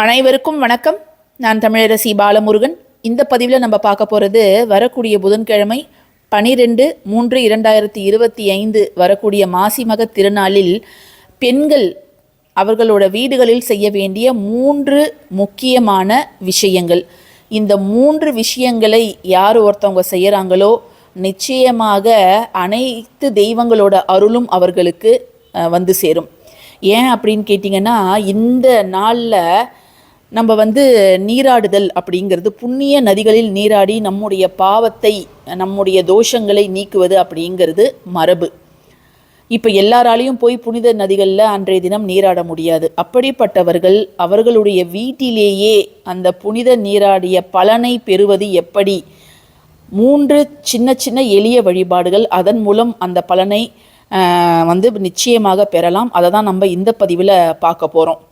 அனைவருக்கும் வணக்கம். நான் தமிழரசி பாலமுருகன். இந்த பதிவில் நம்ம பார்க்க போகிறது வரக்கூடிய புதன்கிழமை பனிரெண்டு மூன்று இரண்டாயிரத்தி இருபத்தி ஐந்து வரக்கூடிய மாசிமக திருநாளில் பெண்கள் அவர்களோட வீடுகளில் செய்ய வேண்டிய மூன்று முக்கியமான விஷயங்கள். இந்த மூன்று விஷயங்களை யார் ஒருத்தவங்க செய்கிறாங்களோ நிச்சயமாக அனைத்து தெய்வங்களோட அருளும் அவர்களுக்கு வந்து சேரும். ஏன் அப்படின்னு கேட்டிங்கன்னா இந்த நாளில் நம்ம வந்து நீராடுதல் அப்படிங்கிறது புண்ணிய நதிகளில் நீராடி நம்முடைய பாவத்தை நம்முடைய தோஷங்களை நீக்குவது அப்படிங்கிறது மரபு. இப்போ எல்லாராலையும் போய் புனித நதிகளில் அன்றைய தினம் நீராட முடியாது. அப்படிப்பட்டவர்கள் அவர்களுடைய வீட்டிலேயே அந்த புனித நீராடிய பலனை பெறுவது எப்படி? மூன்று சின்ன சின்ன எளிய வழிபாடுகள் அதன் மூலம் அந்த பலனை வந்து நிச்சயமாக பெறலாம். அதை தான் நம்ம இந்த பதிவில் பார்க்க போகிறோம்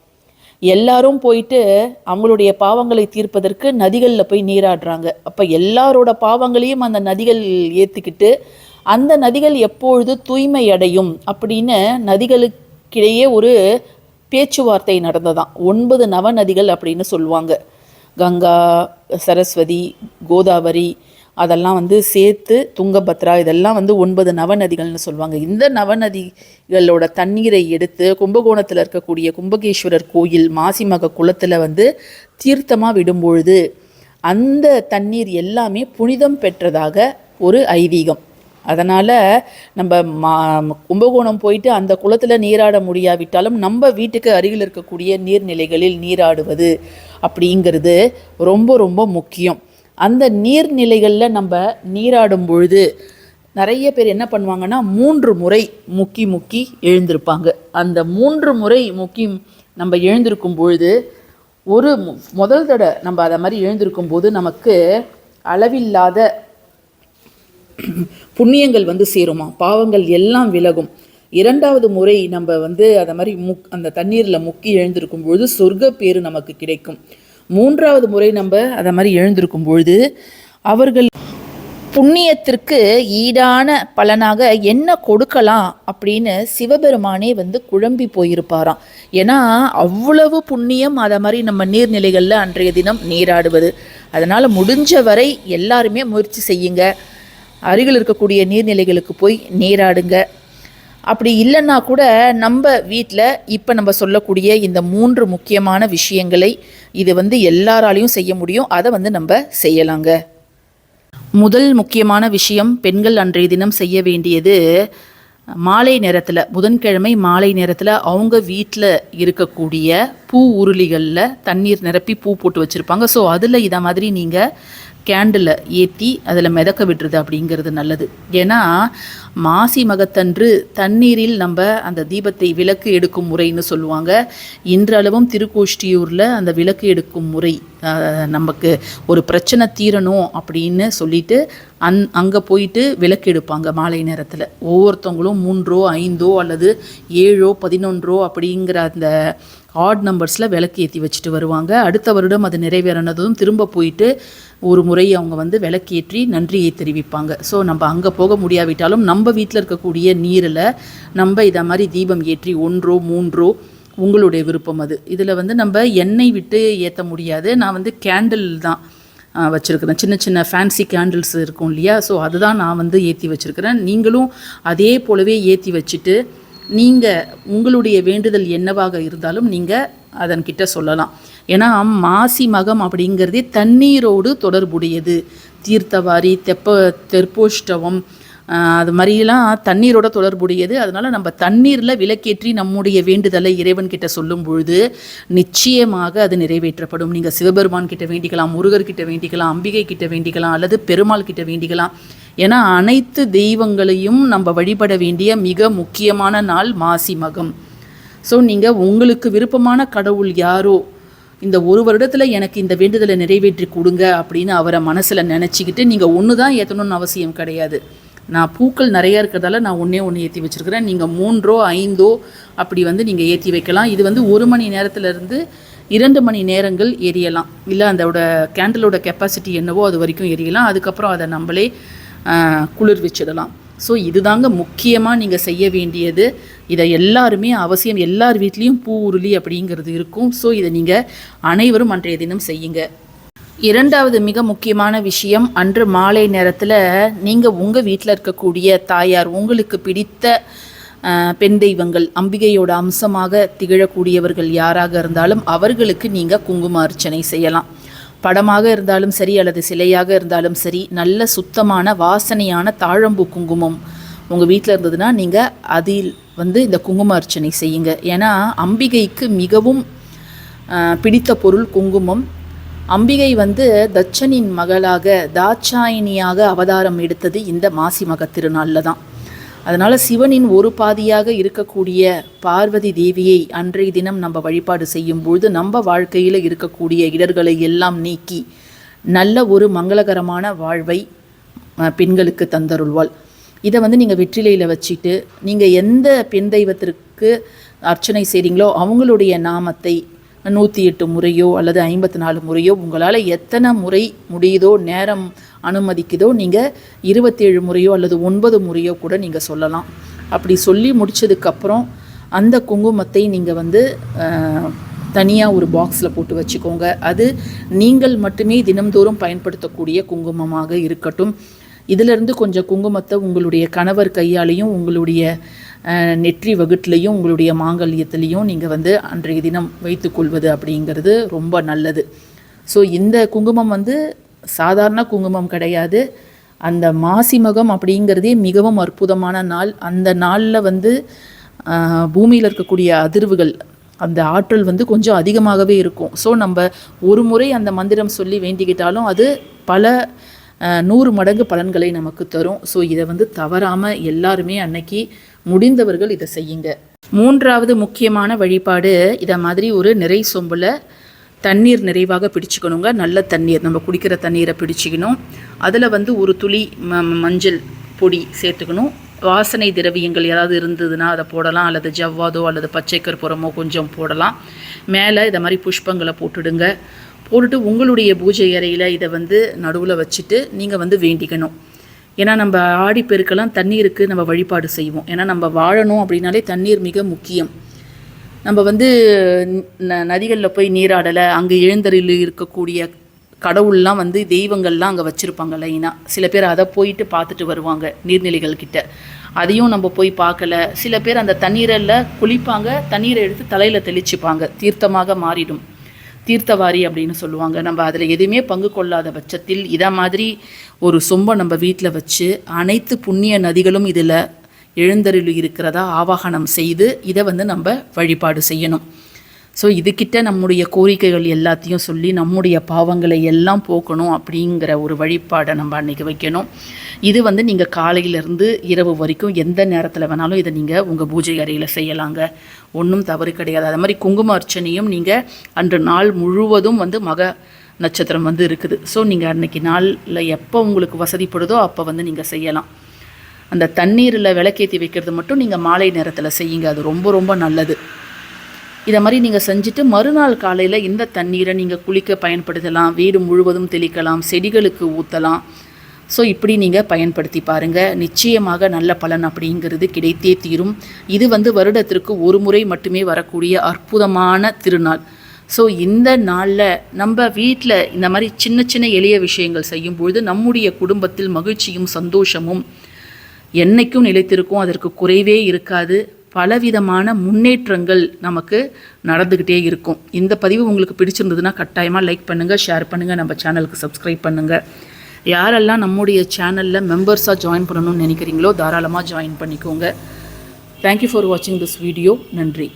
எல்லாரும் போயிட்டு அவங்களுடைய பாவங்களை தீர்ப்பதற்கு நதிகளில் போய் நீராடுறாங்க. அப்போ எல்லாரோட பாவங்களையும் அந்த நதிகள் ஏற்றுக்கிட்டு அந்த நதிகள் எப்பொழுது தூய்மை அடையும் அப்படின்னு நதிகளுக்கிடையே ஒரு பேச்சுவார்த்தை நடந்ததாம். ஒன்பது நவநதிகள் அப்படின்னு சொல்லுவாங்க. கங்கா சரஸ்வதி கோதாவரி அதெல்லாம் வந்து சேர்த்து துங்கபத்ரா இதெல்லாம் வந்து ஒன்பது நவநதிகள்னு சொல்லுவாங்க. இந்த நவநதிகளோட தண்ணீரை எடுத்து கும்பகோணத்தில் இருக்கக்கூடிய கும்பகேஸ்வரர் கோயில் மாசிமக குளத்தில் வந்து தீர்த்தமாக விடும்பொழுது அந்த தண்ணீர் எல்லாமே புனிதம் பெற்றதாக ஒரு ஐதீகம். அதனால் நம்ம மா கும்பகோணம் போயிட்டு அந்த குளத்தில் நீராட முடியாவிட்டாலும் நம்ம வீட்டுக்கு அருகில் இருக்கக்கூடிய நீர்நிலைகளில் நீராடுவது அப்படிங்கிறது ரொம்ப ரொம்ப முக்கியம். அந்த நீர்நிலைகளில் நம்ம நீராடும் பொழுது நிறைய பேர் என்ன பண்ணுவாங்கன்னா மூன்று முறை முக்கி முக்கி எழுந்திருப்பாங்க. அந்த மூன்று முறை முக்கி நம்ம எழுந்திருக்கும் பொழுது ஒரு முதல் தடவை நம்ம அதை மாதிரி எழுந்திருக்கும் போது நமக்கு அளவில்லாத புண்ணியங்கள் வந்து சேருமா? பாவங்கள் எல்லாம் விலகும். இரண்டாவது முறை நம்ம வந்து அதை மாதிரி முக் அந்த தண்ணீரில் முக்கி எழுந்திருக்கும் பொழுது சொர்க்க பேர் நமக்கு கிடைக்கும். மூன்றாவது முறை நம்ம அதை மாதிரி எழுந்திருக்கும் பொழுது அவர்கள் புண்ணியத்திற்கு ஈடான பலனாக என்ன கொடுக்கலாம் அப்படின்னு சிவபெருமானே வந்து குழம்பி போயிருப்பாராம். ஏன்னா அவ்வளவு புண்ணியம் அதை மாதிரி நம்ம நீர்நிலைகளில் அன்றைய தினம் நீராடுவது. அதனால் முடிஞ்ச வரை எல்லாருமே முயற்சி செய்யுங்க. அருகில் இருக்கக்கூடிய நீர்நிலைகளுக்கு போய் நீராடுங்க. அப்படி இல்லைன்னா கூட நம்ம வீட்டில் இப்போ நம்ம சொல்லக்கூடிய இந்த மூன்று முக்கியமான விஷயங்களை இது வந்து எல்லாராலையும் செய்ய முடியும். அதை வந்து நம்ம செய்யலாங்க. முதல் முக்கியமான விஷயம் பெண்கள் அன்றைய தினம் செய்ய வேண்டியது மாலை நேரத்தில் புதன்கிழமை மாலை நேரத்தில் அவங்க வீட்டில் இருக்கக்கூடிய பூ உருளிகளில் தண்ணீர் நிரப்பி பூ போட்டு வச்சுருப்பாங்க. ஸோ அதில் இதை மாதிரி நீங்கள் கேண்டில் ஏற்றி அதில் மிதக்க விடுறது அப்படிங்கிறது நல்லது. ஏன்னா மாசி மகத்தன்று தண்ணீரில் நம்ம அந்த தீபத்தை விளக்கு எடுக்கும் முறைன்னு சொல்லுவாங்க. இன்றளவும் திருக்கோஷ்டியூரில் அந்த விளக்கு எடுக்கும் முறை நமக்கு ஒரு பிரச்சனை தீரணும் அப்படின்னு சொல்லிட்டு அந் அங்கே போயிட்டு விளக்கு எடுப்பாங்க மாலை நேரத்தில். ஒவ்வொருத்தவங்களும் மூன்றோ ஐந்தோ அல்லது ஏழோ பதினொன்றோ அப்படிங்கிற அந்த ஆட் நம்பர்ஸில் விளக்கு ஏற்றி வச்சுட்டு வருவாங்க. அடுத்த வருடம் அது நிறைவேறினதும் திரும்ப போயிட்டு ஒரு முறை அவங்க வந்து விளக்கேற்றி நன்றியை தெரிவிப்பாங்க. ஸோ நம்ம அங்கே போக முடியாவிட்டாலும் நம்ம நம்ம வீட்டில் இருக்கக்கூடிய நீரில் நம்ம இதை மாதிரி தீபம் ஏற்றி ஒன்றோ மூன்றோ உங்களுடைய விருப்பம் அது. இதில் வந்து நம்ம எண்ணெய் விட்டு ஏற்ற முடியாது. நான் வந்து கேண்டில் தான் வச்சுருக்கிறேன். சின்ன சின்ன ஃபேன்சி கேண்டில்ஸ் இருக்கும் இல்லையா? ஸோ அதுதான் நான் வந்து ஏற்றி வச்சுருக்கிறேன். நீங்களும் அதே போலவே ஏற்றி வச்சுட்டு நீங்கள் உங்களுடைய வேண்டுதல் என்னவாக இருந்தாலும் நீங்கள் அதன்கிட்ட சொல்லலாம். ஏன்னா மாசி மகம் அப்படிங்கிறதே தண்ணீரோடு தொடர்புடையது. தீர்த்தவாரி தெப்ப தெற்போஷ்டவம் அது மாதிரிலாம் தண்ணீரோட தொடர்புடையது. அதனால் நம்ம தண்ணீரில் விளக்கேற்றி நம்முடைய வேண்டுதலை இறைவன்கிட்ட சொல்லும் பொழுது நிச்சயமாக அது நிறைவேற்றப்படும். நீங்கள் சிவபெருமான் கிட்ட வேண்டிக்கலாம் முருகர்கிட்ட வேண்டிக்கலாம் அம்பிகை கிட்ட வேண்டிக்கலாம் அல்லது பெருமாள் கிட்ட வேண்டிக்கலாம். ஏன்னா அனைத்து தெய்வங்களையும் நம்ம வழிபட வேண்டிய மிக முக்கியமான நாள் மாசி மகம். ஸோ நீங்கள் உங்களுக்கு விருப்பமான கடவுள் யாரோ இந்த ஒரு வருடத்தில் எனக்கு இந்த வேண்டுதலை நிறைவேற்றி கொடுங்க அப்படின்னு அவரை மனசில் நினச்சிக்கிட்டு நீங்கள் ஒன்று தான் ஏற்றணும்னு அவசியம் கிடையாது. நான் பூக்கள் நிறைய இருக்கிறதால நான் ஒன்றே ஒன்று ஏற்றி வச்சுருக்கிறேன். நீங்கள் மூன்றோ ஐந்தோ அப்படி வந்து நீங்கள் ஏற்றி வைக்கலாம். இது வந்து ஒரு மணி நேரத்துலேருந்து இரண்டு மணி நேரங்கள் எரியலாம். இல்லை அதோட கேண்டலோட கெப்பாசிட்டி என்னவோ அது வரைக்கும் எரியலாம். அதுக்கப்புறம் அதை நம்மளே குளிர்விச்சிடலாம் ஸோ இதுதாங்க முக்கியமாக நீங்கள் செய்ய வேண்டியது. இதை எல்லாருமே அவசியம். எல்லார் வீட்லேயும் பூ உருளி அப்படிங்கிறது இருக்கும். ஸோ இதை நீங்கள் அனைவரும் அன்றைய தினம் செய்யுங்க. இரண்டாவது மிக முக்கியமான விஷயம் அன்று மாலை நேரத்தில் நீங்கள் உங்கள் வீட்டில் இருக்கக்கூடிய தாயார் உங்களுக்கு பிடித்த பெண் தெய்வங்கள் அம்பிகையோட அம்சமாக திகழக்கூடியவர்கள் யாராக இருந்தாலும் அவர்களுக்கு நீங்கள் குங்கும அர்ச்சனை செய்யலாம். படமாக இருந்தாலும் சரி அல்லது சிலையாக இருந்தாலும் சரி நல்ல சுத்தமான வாசனையான தாழம்பூ குங்குமம் உங்கள் வீட்டில் இருந்ததுன்னா நீங்கள் அதில் வந்து இந்த குங்கும அர்ச்சனை செய்யுங்க. ஏன்னா அம்பிகைக்கு மிகவும் பிடித்த பொருள் குங்குமம். அம்பிகை வந்து தட்சனின் மகளாக தாட்சாயினியாக அவதாரம் எடுத்தது இந்த மாசி மக திருநாளில் தான். அதனால் சிவனின் ஒரு பாதியாக இருக்கக்கூடிய பார்வதி தேவியை அன்றைய தினம் நம்ம வழிபாடு செய்யும் பொழுது நம்ம வாழ்க்கையில் இருக்கக்கூடிய இடர்களை எல்லாம் நீக்கி நல்ல ஒரு மங்களகரமான வாழ்வை பெண்களுக்கு தந்தருள்வாள். இதை வந்து நீங்கள் வெற்றிலையில் வச்சுட்டு நீங்கள் எந்த பெண் தெய்வத்திற்கு அர்ச்சனை செய்கிறீங்களோ அவங்களுடைய நாமத்தை நூற்றி எட்டு முறையோ அல்லது ஐம்பத்தி நாலு முறையோ உங்களால் எத்தனை முறை முடியுதோ நேரம் அனுமதிக்குதோ நீங்கள் இருபத்தேழு முறையோ அல்லது ஒன்பது முறையோ கூட நீங்கள் சொல்லலாம். அப்படி சொல்லி முடிச்சதுக்கப்புறம் அந்த குங்குமத்தை நீங்கள் வந்து தனியாக ஒரு பாக்ஸில் போட்டு வச்சுக்கோங்க. அது நீங்கள் மட்டுமே தினம்தோறும் பயன்படுத்தக்கூடிய குங்குமமாக இருக்கட்டும். இதிலிருந்து கொஞ்சம் குங்குமத்தை உங்களுடைய கணவர் கையாலையும் உங்களுடைய நெற்றி வகுட்டிலையும் உங்களுடைய மாங்கல்யத்திலையும் நீங்கள் வந்து அன்றைய தினம் வைத்துக்கொள்வது அப்படிங்கிறது ரொம்ப நல்லது. ஸோ இந்த குங்குமம் வந்து சாதாரண குங்குமம் கிடையாது. அந்த மாசிமகம் அப்படிங்கிறதே மிகவும் அற்புதமான நாள். அந்த நாளில் வந்து பூமியில் இருக்கக்கூடிய அதிர்வுகள் அந்த ஆற்றல் வந்து கொஞ்சம் அதிகமாகவே இருக்கும். ஸோ நம்ம ஒரு முறை அந்த மந்திரம் சொல்லி வேண்டிக்கிட்டாலும் அது பல நூறு மடங்கு பலன்களை நமக்கு தரும். ஸோ இதை வந்து தவறாமல் எல்லாருமே அன்னைக்கு முடிந்தவர்கள் இதை செய்யுங்க. மூன்றாவது முக்கியமான வழிபாடு இதை மாதிரி ஒரு நிறை சொம்பில் தண்ணீர் நிறைவாக பிடிச்சிக்கணுங்க. நல்ல தண்ணீர் நம்ம குடிக்கிற தண்ணீரை பிடிச்சிக்கணும். அதில் வந்து ஒரு துளி ம ம- மஞ்சள் பொடி சேர்த்துக்கணும். வாசனை திரவியங்கள் ஏதாவது இருந்ததுன்னா அதை போடலாம். அல்லது ஜவ்வாதோ அல்லது பச்சை கற்பூரமோ கொஞ்சம் போடலாம். மேலே இதை மாதிரி புஷ்பங்களை போட்டுடுங்க. போட்டுட்டு உங்களுடைய பூஜை அறையில் இதை வந்து நடுவில் வச்சுட்டு நீங்கள் வந்து வேண்டிக்கணும். ஏன்னா நம்ம ஆடி பெருக்கெல்லாம் தண்ணீருக்கு நம்ம வழிபாடு செய்வோம். ஏன்னா நம்ம வாழணும் அப்படின்னாலே தண்ணீர் மிக முக்கியம். நம்ம வந்து ந நதிகளில் போய் நீராடலை அங்கே எழுந்தருளி இருக்கக்கூடிய கடவுள்லாம் வந்து தெய்வங்கள்லாம் அங்கே வச்சுருப்பாங்க லைனாக சில பேர் அதை போயிட்டு பார்த்துட்டு வருவாங்க நீர்நிலைகள் கிட்ட. அதையும் நம்ம போய் பார்க்கல. சில பேர் அந்த தண்ணீரில் குளிப்பாங்க தண்ணீரை எடுத்து தலையில் தெளிச்சுப்பாங்க. தீர்த்தமாக மாறிடும். தீர்த்தவாரி அப்படின்னு சொல்லுவாங்க. நம்ம அதில் எதுவுமே பங்கு கொள்ளாத பட்சத்தில் இதை மாதிரி ஒரு சொம்பை நம்ம வீட்டில் வச்சு அனைத்து புண்ணிய நதிகளும் இதில் எழுந்தருள் இருக்கிறதா ஆவாகனம் செய்து இதை வந்து நம்ம வழிபாடு செய்யணும். ஸோ இதுக்கிட்ட நம்முடைய கோரிக்கைகள் எல்லாத்தையும் சொல்லி நம்முடைய பாவங்களை எல்லாம் போக்கணும் அப்படிங்கிற ஒரு வழிபாடை நம்ம அன்றைக்கி வைக்கணும். இது வந்து நீங்கள் காலையிலேருந்து இரவு வரைக்கும் எந்த நேரத்தில் வேணாலும் இதை நீங்கள் உங்கள் பூஜை அறையில் செய்யலாங்க. ஒன்றும் தவறு கிடையாது. அது மாதிரி குங்கும அர்ச்சனையும் நீங்கள் அன்று நாள் முழுவதும் வந்து மக நட்சத்திரம் வந்து இருக்குது. ஸோ நீங்கள் அன்றைக்கி நாளில் எப்போ உங்களுக்கு வசதிப்படுதோ அப்போ வந்து நீங்கள் செய்யலாம். அந்த தண்ணீரில் விளக்கேற்றி வைக்கிறது மட்டும் நீங்கள் மாலை நேரத்தில் செய்யுங்க. அது ரொம்ப ரொம்ப நல்லது. இதை மாதிரி நீங்கள் செஞ்சுட்டு மறுநாள் காலையில் இந்த தண்ணீரை நீங்கள் குளிக்க பயன்படுத்தலாம். வீடு முழுவதும் தெளிக்கலாம். செடிகளுக்கு ஊற்றலாம் ஸோ இப்படி நீங்கள் பயன்படுத்தி பாருங்கள் நிச்சயமாக நல்ல பலன் அப்படிங்கிறது கிடைத்தே தீரும். இது வந்து வருடத்திற்கு ஒரு முறை மட்டுமே வரக்கூடிய அற்புதமான திருநாள். ஸோ இந்த நாளில் நம்ம வீட்டில் இந்த மாதிரி சின்ன சின்ன எளிய விஷயங்கள் செய்யும்பொழுது நம்முடைய குடும்பத்தில் மகிழ்ச்சியும் சந்தோஷமும் என்றைக்கும் நிலைத்திருக்கும். அதற்கு குறைவே இருக்காது. பலவிதமான முன்னேற்றங்கள் நமக்கு நடந்துக்கிட்டே இருக்கும். இந்த பதிவு உங்களுக்கு பிடிச்சிருந்ததுன்னா கட்டாயமாக லைக் பண்ணுங்கள் ஷேர் பண்ணுங்கள் நம்ம சேனலுக்கு சப்ஸ்கிரைப் பண்ணுங்கள் யாரெல்லாம் நம்முடைய சேனலில் மெம்பர்ஸாக ஜாயின் பண்ணணும்னு நினைக்கிறீங்களோ தாராளமாக ஜாயின் பண்ணிக்கோங்க. தேங்க்யூ ஃபார் வாட்சிங் திஸ் வீடியோ நன்றி.